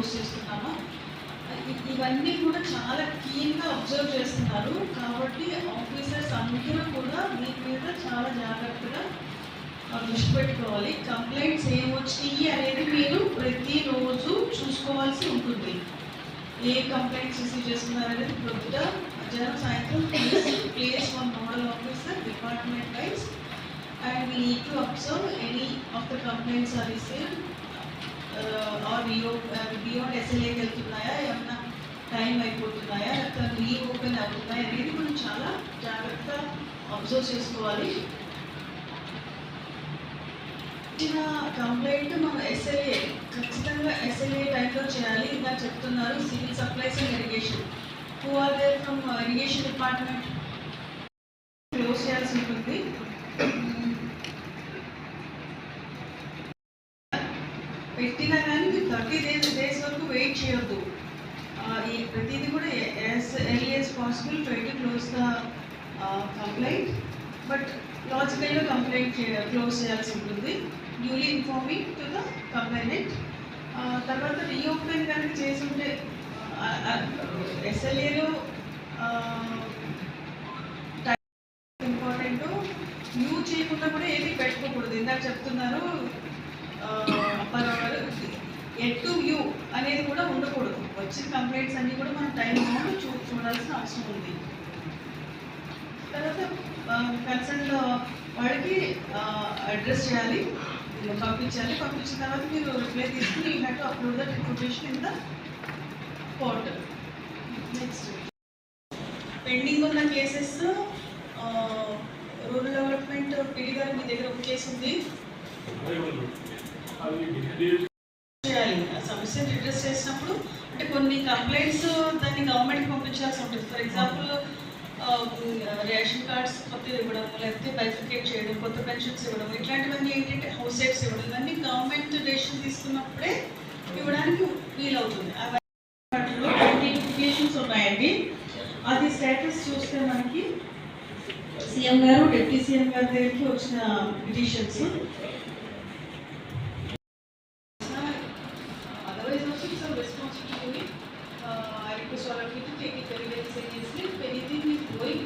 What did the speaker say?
Close చేస్తున్నాను. ఇవన్నీ కూడా చాలా కీన్గా అబ్జర్వ్ చేస్తున్నారు. కాబట్టి ఆఫీసర్స్ అందరూ కూడా దీని మీద చాలా జాగ్రత్తగా దృష్టి పెట్టుకోవాలి. కంప్లైంట్స్ ఏమొచ్చినాయి అనేది మీరు ప్రతిరోజు చూసుకోవాల్సి ఉంటుంది. ఏ కంప్లైంట్స్ రిసీవ్ చేస్తున్నారు అనేది ప్రొద్దుట మధ్యాహ్నం సాయంత్రం place place one nodal officer department wise and we need to observe any of the complaints are received రీఓ రియో ఎస్ఎల్ఏకి వెళ్తున్నాయా? ఏమన్నా టైం అయిపోతున్నాయా? లేకపోతే రీఓపెన్ అవుతున్నాయా? అనేది మనం చాలా జాగ్రత్తగా అబ్జర్వ్ చేసుకోవాలి. ఇచ్చిన కంప్లైంట్ మనం ఎస్ఎల్ఏ ఖచ్చితంగా ఎస్ఎల్ఏ టైంలో చేయాలి. ఇంకా చెప్తున్నారు civil supplies and irrigation who are there from irrigation department close చేయాల్సి ఉంటుంది. పెట్టినా కానీ మీరు థర్టీ డేస్ డేస్ వరకు వెయిట్ చేయొద్దు. ఈ ప్రతిదీ కూడా as early as possible try to close the complaint but లాజికల్గా కంప్లైంట్ క్లోజ్ చేయాల్సి ఉంటుంది. Duly informing to the complainant తర్వాత రీఓపెన్ కనుక చేసుంటే ఎస్ఎల్ఏలో ఇంపార్టెంట్ యూ చేయకుండా కూడా ఏది పెట్టుకోకూడదు ఇందాక చెప్తున్నారు ఎట్ టు వ్యూ అనేది కూడా ఉండకూడదు. వచ్చిన కంప్లైంట్స్ అన్నీ కూడా మనం టైం చూ చూడాల్సిన అవసరం ఉంది. తర్వాత కన్సర్న్ వాళ్ళకి అడ్రస్ చేయాలి. పంపించాలి. పంపించిన తర్వాత మీరు రిప్లై తీసుకుని you have to upload that information in the portal next pending ఉన్న కేసెస్ రూరల్ డెవలప్మెంట్ పిడి గారు మీ దగ్గర ఒక కేసు ఉంది. కొన్ని కంప్లైంట్స్ దాన్ని గవర్నమెంట్కి పంపించాల్సి ఉంటుంది. ఫర్ ఎగ్జాంపుల్ రేషన్ కార్డ్స్ కొత్త ఇవ్వడం లేకపోతే బైఫికేట్ చేయడం కొత్త పెన్షన్స్ ఇవ్వడం ఇట్లాంటివన్నీ ఏంటంటే హౌస్ సైట్స్ ఇవ్వడం ఇవన్నీ గవర్నమెంట్ డెసిషన్ తీసుకున్నప్పుడే ఇవ్వడానికి వీలవుతుంది. నోటిఫికేషన్స్ ఉన్నాయండి. అది స్టేటస్ చూస్తే మనకి సీఎం గారు డిప్యూటీ సీఎం గారి దగ్గరికి వచ్చిన petitions questions on responsibility unit. Uh, I request all of you to take it very, very seriously. If anything is going